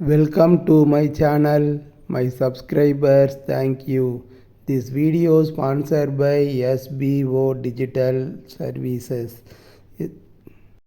Welcome to my channel, my subscribers, thank you. This video sponsored by SBO Digital Services.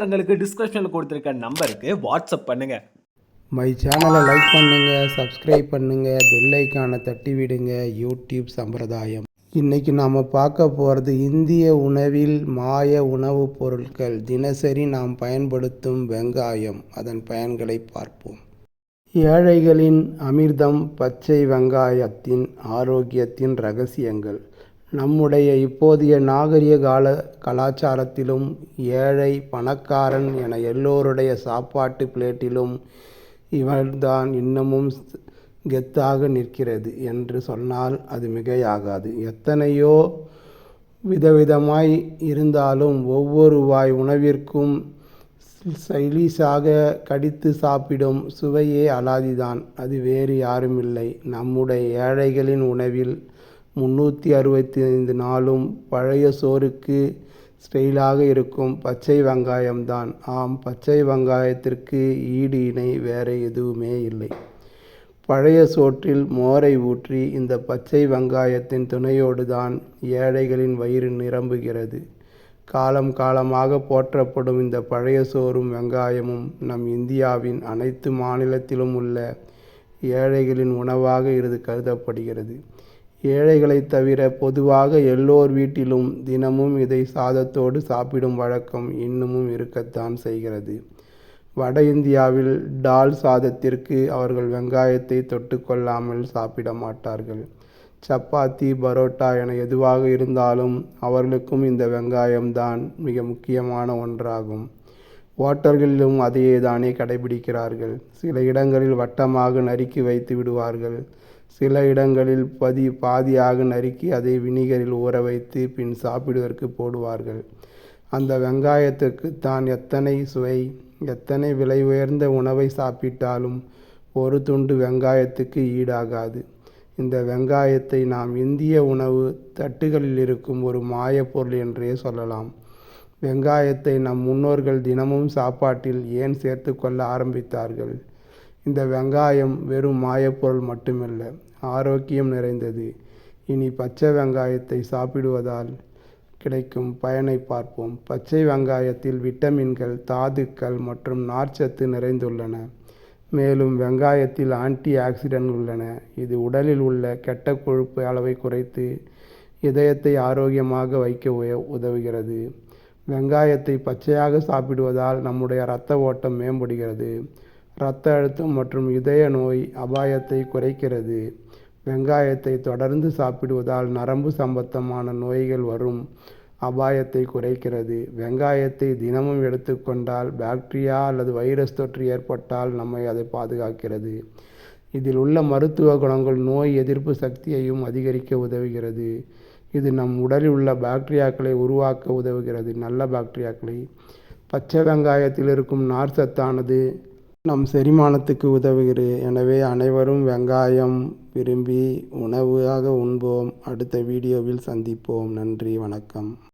விவரங்களுக்கு டிஸ்கிரிப்ஷனில் கொடுத்துருக்க நம்பருக்கு WhatsApp பண்ணுங்க. My சேனலை லைக் பண்ணுங்க சப்ஸ்கிரைப் பண்ணுங்க பெல் ஐக்கானை தட்டி விடுங்க. யூடியூப் சம்பிரதாயம். இன்னைக்கு நாம் பார்க்க போகிறது இந்திய உணவில் மாய உணவுப் பொருட்கள். தினசரி நாம் பயன்படுத்தும் வெங்காயம். அதன் பயன்களை பார்ப்போம். ஏழைகளின் அமிர்தம் பச்சை வெங்காயத்தின் ஆரோக்கியத்தின் ரகசியங்கள். நம்முடைய இப்போதைய நாகரிக கால கலாச்சாரத்திலும் ஏழை பணக்காரன் என எல்லோருடைய சாப்பாட்டு பிளேட்டிலும் இவர்தான் இன்னமும் கெத்தாக நிற்கிறது என்று சொன்னால் அது மிகையாகாது. எத்தனையோ விதவிதமாய் இருந்தாலும் ஒவ்வொரு வாய் உணவிற்கும் சைலீஸாக கடித்து சாப்பிடும் சுவையே அலாதிதான். அது வேறு யாருமில்லை. நம்முடைய ஏழைகளின் உணவில் முந்நூற்றி அறுபத்தி ஐந்து நாளும் பழைய சோறுக்கு ஸ்டைலாக இருக்கும் பச்சை வெங்காயம்தான். ஆம் பச்சை வெங்காயத்திற்கு ஈடு இணை வேறு எதுவுமே இல்லை. பழைய சோற்றில் மோரை ஊற்றி இந்த பச்சை வெங்காயத்தின் துணையோடு தான் ஏழைகளின் வயிறு நிரம்புகிறது. காலம் காலமாக போற்றப்படும் இந்த பழைய சோறும் வெங்காயமும் நம் இந்தியாவின் அனைத்து மாநிலத்திலும் உள்ள ஏழைகளின் உணவாக இது கருதப்படுகிறது. ஏழைகளைத் தவிர பொதுவாக எல்லோர் வீட்டிலும் தினமும் இதை சாதத்தோடு சாப்பிடும் வழக்கம் இன்னமும் இருக்கத்தான் செய்கிறது. வட இந்தியாவில் டால் சாதத்திற்கு அவர்கள் வெங்காயத்தை தொட்டுக்கொள்ளாமல் சாப்பிட மாட்டார்கள். சப்பாத்தி பரோட்டா என எதுவாக இருந்தாலும் அவர்களுக்கும் இந்த வெங்காயம்தான் மிக முக்கியமான ஒன்றாகும். ஓட்டல்களிலும் அதையே தானே கடைபிடிக்கிறார்கள். சில இடங்களில் வட்டமாக நறுக்கி வைத்து விடுவார்கள். சில இடங்களில் பதி பாதியாக நறுக்கி அதை வினிகரில் ஊற வைத்து பின் சாப்பிடுவதற்கு போடுவார்கள். அந்த வெங்காயத்துக்கு தான் எத்தனை சுவை எத்தனை விலை உயர்ந்த உணவை சாப்பிட்டாலும் ஒரு துண்டு வெங்காயத்துக்கு ஈடாகாது. இந்த வெங்காயத்தை நாம் இந்திய உணவு தட்டுகளில் இருக்கும் ஒரு மாயப்பொருள் என்றே சொல்லலாம். வெங்காயத்தை நம் முன்னோர்கள் தினமும் சாப்பாட்டில் ஏன் சேர்த்து கொள்ள ஆரம்பித்தார்கள்? இந்த வெங்காயம் வெறும் மாயப்பொருள் மட்டுமல்ல ஆரோக்கியம் நிறைந்தது. இனி பச்சை வெங்காயத்தை சாப்பிடுவதால் கிடைக்கும் பயனை பார்ப்போம். பச்சை வெங்காயத்தில் விட்டமின்கள் தாதுக்கள் மற்றும் நார்ச்சத்து நிறைந்துள்ளன. மேலும் வெங்காயத்தில் ஆன்டி ஆக்சிடென்ட் உள்ளன. இது உடலில் உள்ள கெட்ட கொழுப்பு அளவை குறைத்து இதயத்தை ஆரோக்கியமாக வைக்க உதவுகிறது. வெங்காயத்தை பச்சையாக சாப்பிடுவதால் நம்முடைய இரத்த ஓட்டம் மேம்படுகிறது. இரத்த அழுத்தம் மற்றும் இதய நோய் அபாயத்தை குறைக்கிறது. வெங்காயத்தை தொடர்ந்து சாப்பிடுவதால் நரம்பு சம்பந்தமான நோய்கள் வரும். அபாயத்தை குறைக்கிறது. வெங்காயத்தை தினமும் எடுத்துக்கொண்டால் பாக்டீரியா அல்லது வைரஸ் தொற்று ஏற்பட்டால் நம்மை அதை பாதுகாக்கிறது. இதில் உள்ள மருத்துவ குணங்கள் நோய் எதிர்ப்பு சக்தியையும் அதிகரிக்க உதவுகிறது. இது நம் உடலில் உள்ள பாக்டீரியாக்களை உருவாக்க உதவுகிறது. நல்ல பாக்டீரியாக்களை. பச்சை வெங்காயத்தில் இருக்கும் நார் சத்தானது நம் செரிமானத்துக்கு உதவுகிறது எனவே அனைவரும் வெங்காயம் விரும்பி உணவாக உண்போம். அடுத்த வீடியோவில் சந்திப்போம். நன்றி. வணக்கம்.